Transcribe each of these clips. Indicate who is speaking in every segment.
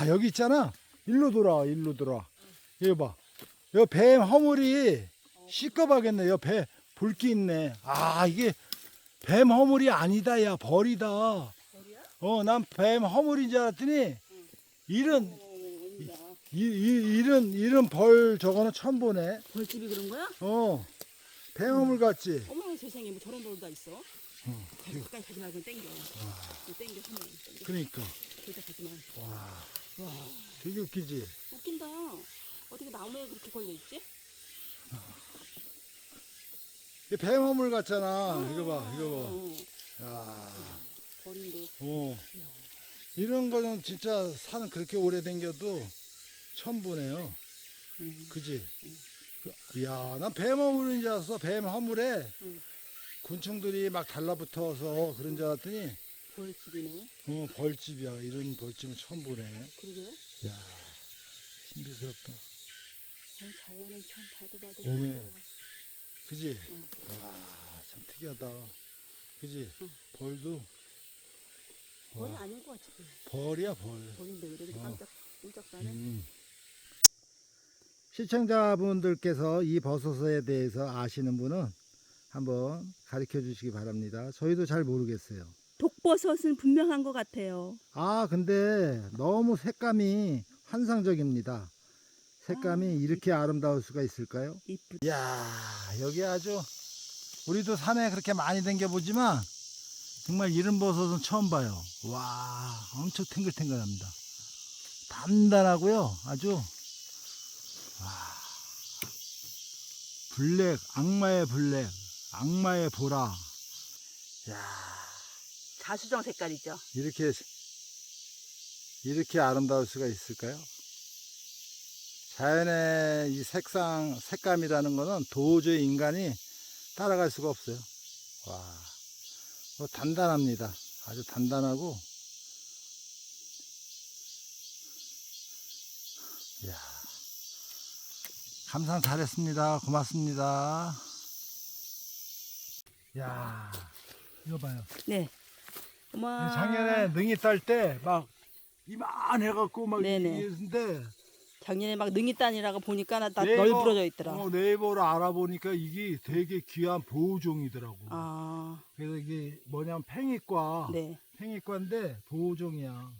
Speaker 1: 야 여기 있잖아. 일로 돌아, 일로 돌아. 여기 봐. 뱀 허물이 시꺼하겠네. 여기 배 붉기 있네. 아 이게 뱀 허물이 아니다. 야 벌이다. 어, 난 뱀 허물인 줄 알았더니 이런 이, 이, 이런 이런 벌 저거는 처음 보네.
Speaker 2: 벌집이 그런 거야?
Speaker 1: 어, 뱀 허물 같지.
Speaker 2: 어머 세상에 뭐 저런 벌도 다 있어. 가지 가까이 가지 말고 땡겨. 땡겨 손을 땡겨.
Speaker 1: 그러니까
Speaker 2: 가지 마.
Speaker 1: 와,
Speaker 2: 와
Speaker 1: 되게 웃기지.
Speaker 2: 웃긴다. 어떻게 나무에 그렇게 걸려 있지?
Speaker 1: 이뱀 허물 같잖아. 이거 봐, 이거
Speaker 2: 어,
Speaker 1: 봐. 야,
Speaker 2: 벌인데.
Speaker 1: 어, 이런 거는 진짜 산 그렇게 오래 댕겨도 처음 보네요.
Speaker 2: 음.
Speaker 1: 그지? 그- 야, 난뱀 허물인 줄 알았어. 뱀 허물에
Speaker 2: 음.
Speaker 1: 곤충들이 막 달라붙어서 그런 줄 알았더니
Speaker 2: 벌집이네.
Speaker 1: 어, 벌집이야. 이런 벌집은 처음 보네.
Speaker 2: 그러게.
Speaker 1: 야, 신비스럽다.
Speaker 2: 어, 자연은 참 봐도 봐도.
Speaker 1: 네. 그지?
Speaker 2: 응.
Speaker 1: 와, 참 특이하다. 그지?
Speaker 2: 응.
Speaker 1: 벌도
Speaker 2: 벌이
Speaker 1: 와.
Speaker 2: 아닌 것 같지.
Speaker 1: 벌이야, 벌.
Speaker 2: 벌인데 왜 이렇게
Speaker 1: 어.
Speaker 2: 깜짝 깜짝 나네.
Speaker 1: 음. 시청자분들께서 이 버섯에 대해서 아시는 분은 한번 가르쳐 주시기 바랍니다. 저희도 잘 모르겠어요.
Speaker 3: 독버섯은 분명한 것 같아요.
Speaker 1: 아, 근데 너무 색감이 환상적입니다. 색감이
Speaker 3: 아,
Speaker 1: 이렇게 아름다울 수가 있을까요?
Speaker 3: 이쁘.
Speaker 1: 야 여기 아주 우리도 산에 그렇게 많이 댕겨보지만 정말 이런 버섯은 처음 봐요. 와 엄청 탱글탱글합니다. 단단하고요. 아주 와 블랙 악마의 블랙 악마의 보라. 야
Speaker 2: 자수정 색깔이죠.
Speaker 1: 이렇게 이렇게 아름다울 수가 있을까요? 자연의 이 색상 색감이라는 거는 도저히 인간이 따라갈 수가 없어요. 와, 뭐 단단합니다. 아주 단단하고, 야, 감상 잘했습니다. 고맙습니다. 야, 이거 봐요.
Speaker 3: 네. 어머.
Speaker 1: 작년에 능이 딸 때 막 이만 해갖고 막
Speaker 3: 네네.
Speaker 1: 이랬는데
Speaker 3: 작년에 막 능이단이라고 보니까 나, 나
Speaker 1: 네이버-
Speaker 3: 널브러져 있더라.
Speaker 1: 어, 네이버로 알아보니까 이게 되게 귀한 보호종이더라고.
Speaker 3: 아,
Speaker 1: 그래서 이게 뭐냐면 팽이과,
Speaker 3: 네.
Speaker 1: 팽이과인데 보호종이야.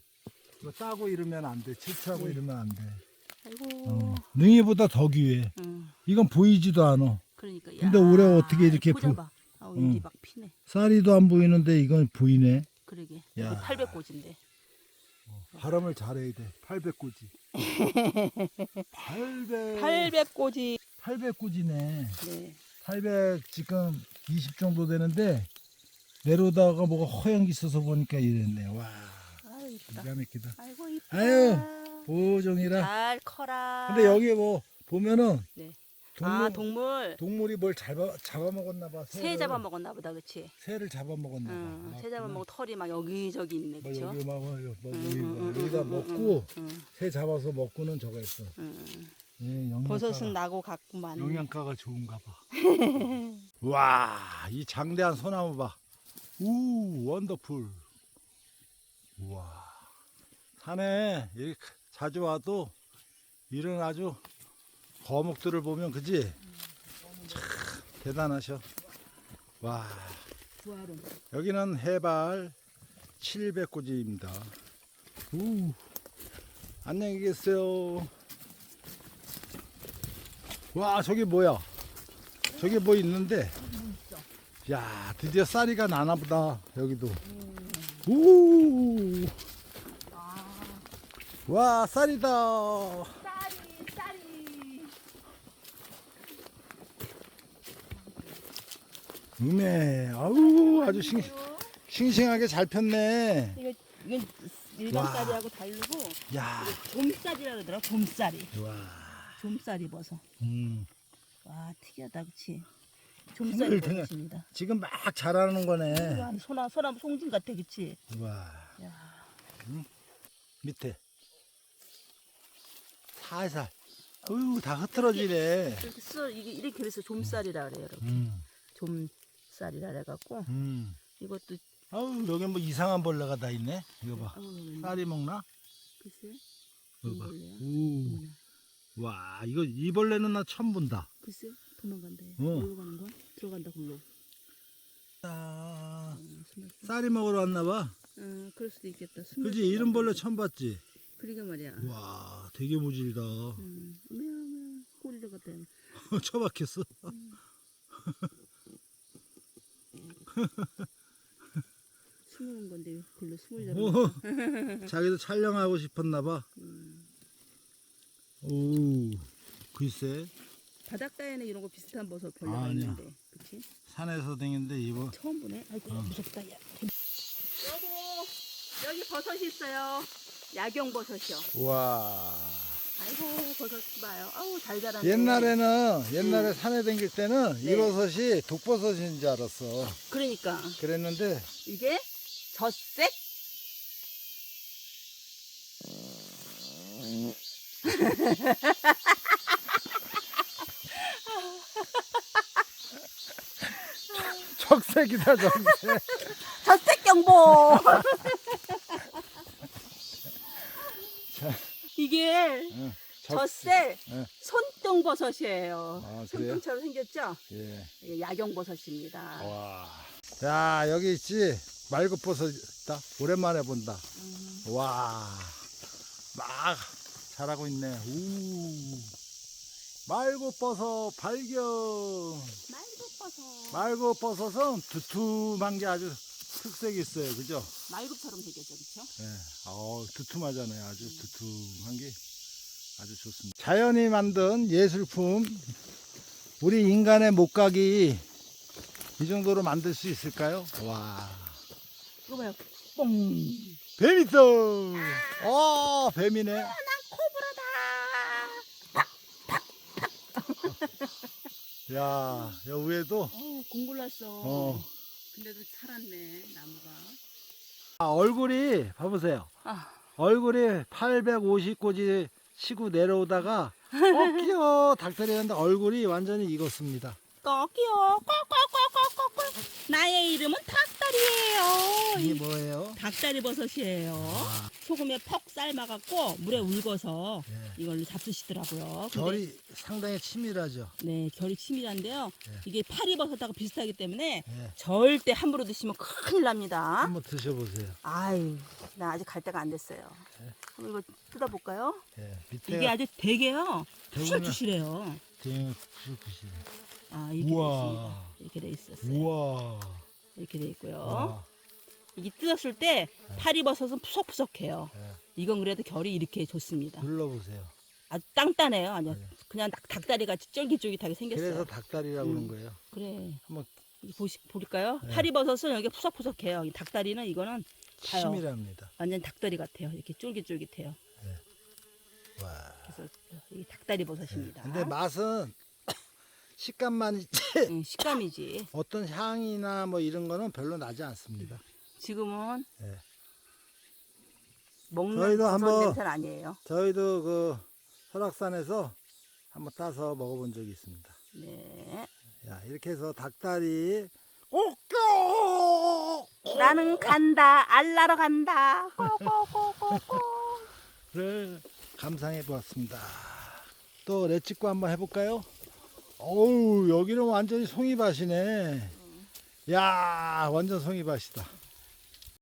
Speaker 1: 이거 따고 이러면 안 돼. 채취하고
Speaker 3: 네.
Speaker 1: 이러면 안 돼.
Speaker 3: 아이고.
Speaker 1: 어. 능이보다 더 귀해.
Speaker 3: 음,
Speaker 1: 이건 보이지도 않아.
Speaker 3: 그러니까.
Speaker 1: 근데 올해 어떻게 이렇게 보-
Speaker 3: 봐.
Speaker 1: 응.
Speaker 3: 여기 막 피네.
Speaker 1: 쌀이도 안 보이는데 이건 보이네. 야.
Speaker 3: 여기 800고지인데.
Speaker 1: 발음을 잘해야 돼. 800꼬지. 800.
Speaker 3: 800고지.
Speaker 1: 800꼬지네.
Speaker 3: 네.
Speaker 1: 800 지금 20 정도 되는데 내려오다가 뭐가 허영이 있어서 보니까 이랬네. 와,
Speaker 3: 아, 이쁘다.
Speaker 1: 기가 막히다.
Speaker 3: 아이고, 이쁘다.
Speaker 1: 아유, 보종이라.
Speaker 3: 잘 커라.
Speaker 1: 근데 여기 뭐 보면은
Speaker 3: 네.
Speaker 1: 동물,
Speaker 3: 아, 동물.
Speaker 1: 동물이 뭘 잡아 잡아먹었나 봐.
Speaker 3: 새
Speaker 1: 새를.
Speaker 3: 잡아먹었나 보다, 그치?
Speaker 1: 새를 잡아먹었나 봐.
Speaker 3: 응,
Speaker 1: 아,
Speaker 3: 새 잡아먹고 털이 막 여기저기 있네,
Speaker 1: 뭐
Speaker 3: 그쵸?
Speaker 1: 여기 막 뭐, 여기, 뭐
Speaker 3: 응,
Speaker 1: 여기
Speaker 3: 응,
Speaker 1: 뭐
Speaker 3: 응,
Speaker 1: 여기다
Speaker 3: 응,
Speaker 1: 먹고 새 잡아서 먹고는 저거.
Speaker 3: 응.
Speaker 1: 예, 영양가가,
Speaker 3: 버섯은 나고 같구만.
Speaker 1: 영양가가 좋은가 봐. 와, 이 장대한 소나무 봐. 우, 원더풀. 우와. 산에 이렇게 자주 와도 이런 아주 거목들을 보면 그지? 참 대단하셔. 와. 여기는 해발 700고지입니다. 우, 안녕히 계세요. 와, 저기 뭐야? 저기 뭐 있는데? 야, 드디어 쌀이가 나나 보다. 여기도. 우! 와, 쌀이다.
Speaker 3: 쌀이, 쌀이.
Speaker 1: 음에, 아우, 아주 싱, 싱싱하게 잘 폈네.
Speaker 3: 이거, 이건 일반
Speaker 1: 와.
Speaker 3: 쌀이하고 다르고,
Speaker 1: 야,
Speaker 3: 좀쌀이라 그러더라, 좀쌀이.
Speaker 1: 와,
Speaker 3: 좀쌀이 버섯.
Speaker 1: 음.
Speaker 3: 와, 특이하다, 그치?
Speaker 1: 탱글.
Speaker 3: 버섯입니다.
Speaker 1: 지금 막 자라는 거네.
Speaker 3: 와, 소나, 소나무 송진 같아, 그치?
Speaker 1: 와,
Speaker 3: 야,
Speaker 1: 밑에. 살살. 어휴, 다 흐트러지네.
Speaker 3: 이렇게 써, 이게 이렇게 그래서 좀쌀이라 그래요, 여러분.
Speaker 1: 음,
Speaker 3: 좀 쌀이라 그래갖고,
Speaker 1: 음.
Speaker 3: 이것도,
Speaker 1: 아우, 여기 뭐 이상한 벌레가 다 있네. 이거 봐.
Speaker 3: 아우,
Speaker 1: 쌀이 먹나?
Speaker 3: 글쎄.
Speaker 1: 봐봐.
Speaker 2: 이벌레야?
Speaker 1: 오. 와, 이거 이 벌레는 나 처음 본다.
Speaker 2: 글쎄 도망간대.
Speaker 1: 어.
Speaker 2: 어디로 가는 거야? 들어간다 글로.
Speaker 1: 아,
Speaker 2: 어, 숨었어.
Speaker 1: 쌀이 먹으러 왔나 봐.
Speaker 2: 어, 그럴 수도 있겠다. 숨을
Speaker 1: 그지? 이런 벌레. 처음 봤지?
Speaker 2: 그러게 말이야.
Speaker 1: 와, 되게 무질다.
Speaker 2: 음, 꼬리를 갖다.
Speaker 1: 처박혔어.
Speaker 2: 숨는 건데 글로 숨을
Speaker 1: 오,
Speaker 2: 잡아.
Speaker 1: 자기도 촬영하고 싶었나 봐.
Speaker 2: 음.
Speaker 1: 오, 글쎄.
Speaker 2: 바닷가에는 이런 거 비슷한 버섯 벌레가
Speaker 1: 아니야.
Speaker 2: 있는데, 그렇지?
Speaker 1: 산에서 댕긴데 이거
Speaker 2: 처음 보네. 아이고
Speaker 1: 어.
Speaker 2: 무섭다 야. 여보 여기 버섯이 있어요. 야경 버섯이요.
Speaker 1: 와.
Speaker 2: 아이고 버섯 봐요. 아우 잘 자라네.
Speaker 1: 옛날에는 옛날에 산에 댕길 때는
Speaker 2: 네.
Speaker 1: 이 버섯이 독버섯인 줄 알았어.
Speaker 2: 그러니까
Speaker 1: 그랬는데
Speaker 2: 이게 젖색
Speaker 1: 적색이다 적색.
Speaker 2: 젖색 경보. 이게
Speaker 1: 응,
Speaker 2: 젖색
Speaker 1: 응.
Speaker 2: 손등 버섯이에요.
Speaker 1: 아, 그래요?
Speaker 2: 손등처럼 생겼죠?
Speaker 1: 예.
Speaker 2: 이게 야경 버섯입니다.
Speaker 1: 와. 야 여기 있지 말굽버섯 있다. 오랜만에 본다.
Speaker 2: 음.
Speaker 1: 와. 막 자라고 있네. 우. 말굽버섯 발견.
Speaker 2: 말굽버섯.
Speaker 1: 말굽버섯은 두툼한 게 아주 특색이 있어요. 그죠?
Speaker 2: 말굽처럼 생겼죠, 그렇죠?
Speaker 1: 예. 어, 두툼하잖아요. 아주 두툼한 게 아주 좋습니다. 자연이 만든 예술품. 우리 인간의 목각이 이 정도로 만들 수 있을까요? 와.
Speaker 2: 이거 봐요. 뽕.
Speaker 1: 뱀 있어! 어, 뱀이네. 야, 여 위에도
Speaker 2: 어, 공굴났어.
Speaker 1: 어.
Speaker 2: 근데도 살았네, 나무가.
Speaker 1: 아, 얼굴이 봐보세요.
Speaker 2: 아,
Speaker 1: 얼굴이 850고지 치고 내려오다가 꺾여 닭다리였는데 얼굴이 완전히 익었습니다.
Speaker 2: 꺾여. 꺾꺾꺾꺾꺾. 나의 이름은 닭다리예요.
Speaker 1: 이게 뭐예요?
Speaker 2: 닭다리 버섯이에요.
Speaker 1: 아.
Speaker 2: 소금에 퍽 삶아갖고 물에 울궈서
Speaker 1: 예.
Speaker 2: 이걸로 잡수시더라고요. 근데
Speaker 1: 결이 상당히 치밀하죠.
Speaker 2: 네, 결이 치밀한데요.
Speaker 1: 예.
Speaker 2: 이게 파리버섯하고 비슷하기 때문에
Speaker 1: 예.
Speaker 2: 절대 함부로 드시면 큰일 납니다.
Speaker 1: 한번 드셔보세요.
Speaker 2: 아유, 나 아직 갈 때가 안 됐어요. 한번 이거 뜯어볼까요?
Speaker 1: 예. 밑에
Speaker 2: 이게 아주 되게요.
Speaker 1: 되구나.
Speaker 2: 푸실푸실해요.
Speaker 1: 되게 푸실푸실해.
Speaker 2: 아, 이렇게
Speaker 1: 우와.
Speaker 2: 돼 있습니다. 이렇게 돼 있었어요.
Speaker 1: 우와.
Speaker 2: 이렇게 돼 있고요.
Speaker 1: 와.
Speaker 2: 이게 뜯었을 때 파리 버섯은 푸석푸석해요.
Speaker 1: 예.
Speaker 2: 이건 그래도 결이 이렇게 좋습니다.
Speaker 1: 눌러보세요.
Speaker 2: 아주 땅따네요. 아주 그냥 닭, 닭다리 같이 쫄깃쫄깃하게 생겼어요.
Speaker 1: 그래서 닭다리라고
Speaker 2: 음.
Speaker 1: 그런 거예요.
Speaker 2: 그래.
Speaker 1: 한번
Speaker 2: 이거 보시 볼까요?
Speaker 1: 네.
Speaker 2: 파리 버섯은 여기 푸석푸석해요. 이 닭다리는 이거는 봐요.
Speaker 1: 치밀합니다.
Speaker 2: 완전 닭다리 같아요. 이렇게 쫄깃쫄깃해요.
Speaker 1: 와.
Speaker 2: 그래서 이 닭다리 버섯입니다.
Speaker 1: 근데 맛은 식감만 있지
Speaker 2: 음, 식감이지.
Speaker 1: 어떤 향이나 뭐 이런 거는 별로 나지 않습니다.
Speaker 2: 지금은
Speaker 1: 예.
Speaker 2: 먹는
Speaker 1: 저희도 한번-
Speaker 2: 냄새는 아니에요.
Speaker 1: 저희도 그 설악산에서 한번 따서 먹어본 적이 있습니다.
Speaker 2: 네.
Speaker 1: 야 이렇게 해서 닭다리 꼭껴
Speaker 2: 나는 간다. 알라러 간다. 꼬꼬꼬꼬꼬.
Speaker 1: 를 감상해 보았습니다. 또 렛찍고 한번 해볼까요? 어우 여기는 완전히 송이밭이네. 야 완전 송이밭이다.